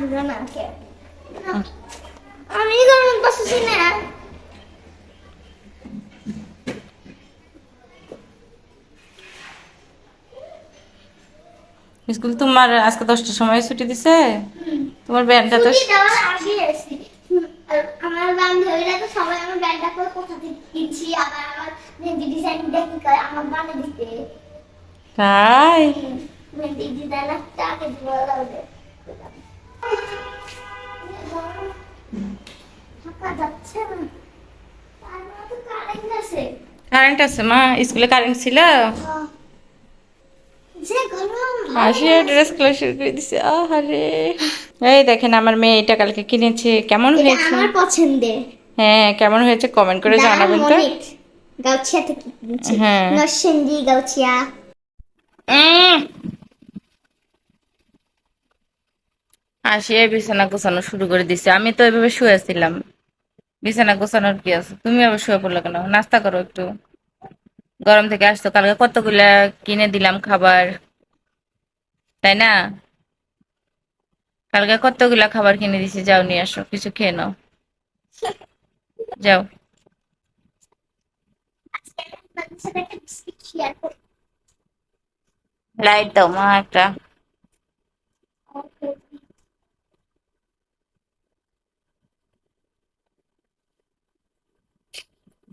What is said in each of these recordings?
আসবে না কে আমি গরম বসেছি না। স্কুল তোমার আজকে দশটার সময় ছুটি দিছে? তোমার ব্যান্ডটা তো আমার বান্ধবীরা তো সবাই আমার ব্যাগটা করে কোথা থেকে কিনছি আবার আমার মেহেন্দি ডিজাইন দেখি করে আমার বানিয়ে দিতে। তাই? মেহেন্দি ডিজাইন আগে দিয়ে লাগবে থাকা যাচ্ছে না তার মতো কারেন্ট আছে কারেন্ট আছে মা স্কুলে কারেন্ট ছিল। আহ, যে গরম হাসি ড্রেসগুলো শুরু করে দিছে আহারে। এই দেখেন আমার মেয়ে এটা কালকে কিনেছে কেমন হয়েছে? আমার পছন্দের। হ্যাঁ কেমন হয়েছে কমেন্ট করে জানাবেন তো। গাউছিয়া থেকে কিনছি? হ্যাঁ। নরসিংদী গাউছিয়া। উম। বিছানা গোছানো শুরু করে দিছে। আমি তো এভাবে শুয়েছিলাম বিছানা গোছানোর কি আছে? তুমি আবার শুয়ে পড়ল কেন? নাস্তা করো একটু। গরম থেকে আসতো। কালকে কতগুলা কিনে দিলাম খাবার। তাই না? কালকে কতগুলা খাবার কিনে দিছি, যাও নিয়ে আসো, কিছু খেয়ে নাও। যাও। লাইট দাও মা একটা।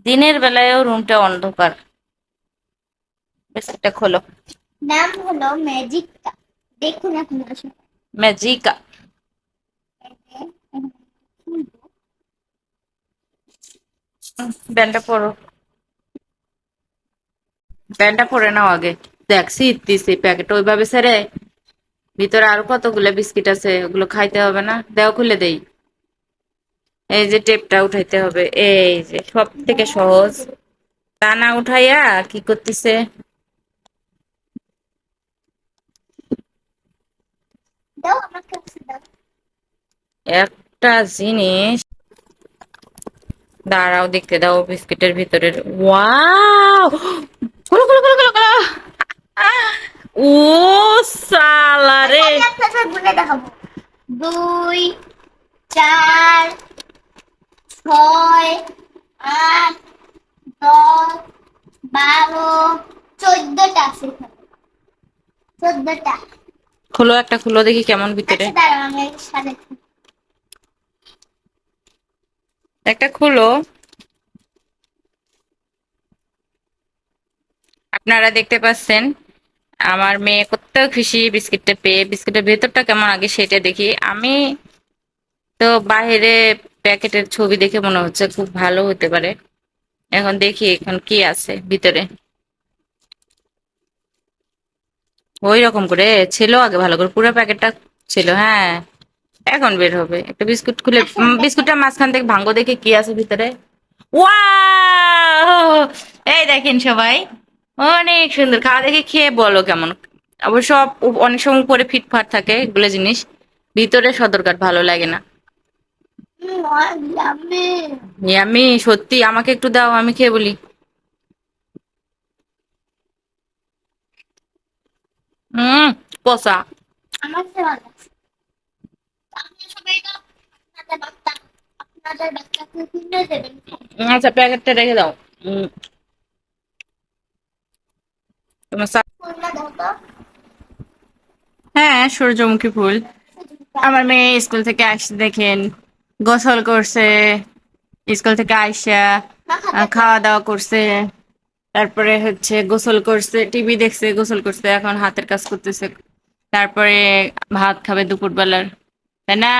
দিনের বেলায়ও রুমটা অন্ধকার। বিস্কিটটা খোলো। নাম হলো ম্যাজিকা দেখুন এখন আসুন ম্যাজিকা। ব্যান্ডটা পরো। ব্যান্ডটা পরে নাও আগে। প্যাকেট ওইভাবে সেরে। ভিতরে আরও কতগুলো বিস্কিট আছে ওগুলো খাইতে হবে না? দেও খুলে দেই। এই যে টেপটা উঠাইতে হবে। এই যে সব থেকে সহজ। তা না উঠাইয়া কি করতেছে? দাও আমার কাছে দাও। একটা জিনিস। দাঁড়াও দেখতে দাও বিস্কিটের ভিতরের। ওয়াও! গুলো ও সালা রে। গুনে দেখাবো। দুই চার ছয় আট দশ বারো চোদ্দটা আছে চোদ্দটা। খুলো একটা খুলো দেখি কেমন ভিতরে। আচ্ছা একটা খুলো। আপনারা দেখতে পাচ্ছেন আমার মেয়ে কত খুশি বিস্কিটটা পেয়ে। বিস্কিটের ভেতরটা কেমন আগে সেটা দেখি। আমি তো বাইরে প্যাকেটের ছবি দেখে মনে হচ্ছে খুব ভালো হতে পারে। এখন দেখি এখন কি আছে ভিতরে। ওই রকম করে ছিল আগে ভালো করে। পুরো প্যাকেটটা ছিল হ্যাঁ। এখন বের হবে। একটা বিস্কুট খুলে বিস্কুটটা মাঝখান থেকে ভাঙ্গো দেখে কি আছে ভিতরে। ওয়াও! এই দেখেন সবাই অনেক সুন্দর। খাওয়া দেখে খেয়ে বলো কেমন। অবশ্য অনেক সময় উপরে ফিটফাট থাকে এগুলো জিনিস। ভিতরে সদরকার ভালো লাগে না। আমি সত্যি আমাকে একটু দাও আমি খেয়ে বলি হুম কষা আমার কাছে ভালো লাগছে আপনি সবাই তো আপনাদের বাচ্চা আপনাদের কিনে দেবেন আচ্ছা প্যাকেটটা রেখে দাও। তোমার হ্যাঁ সূর্যমুখী ফুল। আমার মেয়ে স্কুল থেকে আসছে দেখেন। গোসল করছে স্কুল থেকে আইসা খাওয়া দাওয়া করছে। তারপরে হচ্ছে গোসল করছে, টিভি দেখছে, গোসল করছে, এখন হাতের কাজ করতেছে। তারপরে ভাত খাবে দুপুর বেলার তাই না?